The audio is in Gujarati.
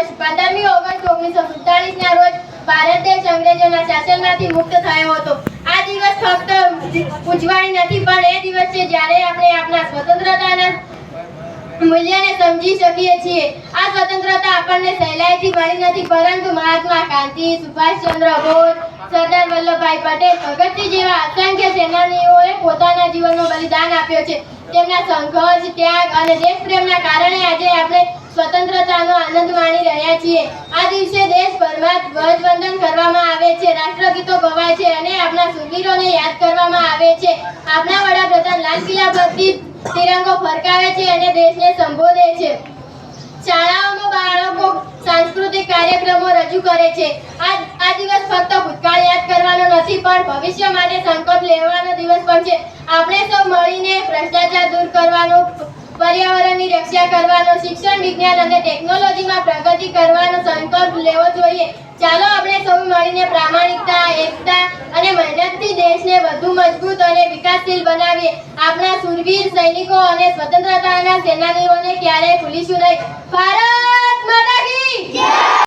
ઓગસ્ટ પંદરમી ઓગસ્ટ ઓગણીસો સુડતાલીસ ના રોજ ભારત દેશ અંગ્રેજોના શાસનમાંથી મુક્ત થયો હતો. આ દિવસ ફક્ત ઉજવાણી નથી, પણ એ દિવસ છે જ્યારે આપણે આપણા સ્વતંત્રતાના મૂલ્યને સમજી શકીએ છીએ. આ સ્વતંત્રતા આપણને સહેલાઈથી મળી નથી, પરંતુ મહાત્મા ગાંધી, સુભાષચંદ્ર બોઝ, સરદાર વલ્લભભાઈ પટેલ, ભગતસિંહ જેવા અસંખ્ય સેનાનીઓએ પોતાના જીવનનું બલિદાન આપ્યો છે. તેમના સંઘર્ષ, ત્યાગ અને દેશપ્રેમના કારણે આજે આપણે આ દિવસે દેશભરમાં ધ્વજવંદન કરવામાં આવે છે, રાષ્ટ્રગીતો ગવાય છે અને આપણા સુરવીરોને યાદ કરવામાં આવે છે. આપણા વડાપ્રધાન લાલ કિલ્લા પરથી તિરંગો ફરકાવે છે અને દેશને સંબોધે છે. શાળાઓમાં બાળકો સાંસ્કૃતિક કાર્યક્રમો રજૂ કરે છે. આ આ દિવસ ફક્ત ભૂતકાળ યાદ કરવાનો નથી, પણ ભવિષ્ય માટે સંકલ્પ લેવાનો દિવસ પણ છે. આપણે સૌ મળીને ભ્રષ્ટાચાર દૂર કરવાનો, પર્યાવરણની રક્ષા કરવાનો, શિક્ષણ, વિજ્ઞાન અને કરવાનો સંકલ્પ લેવો જોઈએ. ચાલો આપણે સૌ મળીને પ્રામાણિકતા, એકતા અને મહેનતથી દેશને વધુ મજબૂત અને વિકાસશીલ બનાવીએ. આપણા સુરવીર સૈનિકો અને સ્વતંત્રતાના સેનાનીઓને ક્યારેય ભૂલીશું નહીં. ભારત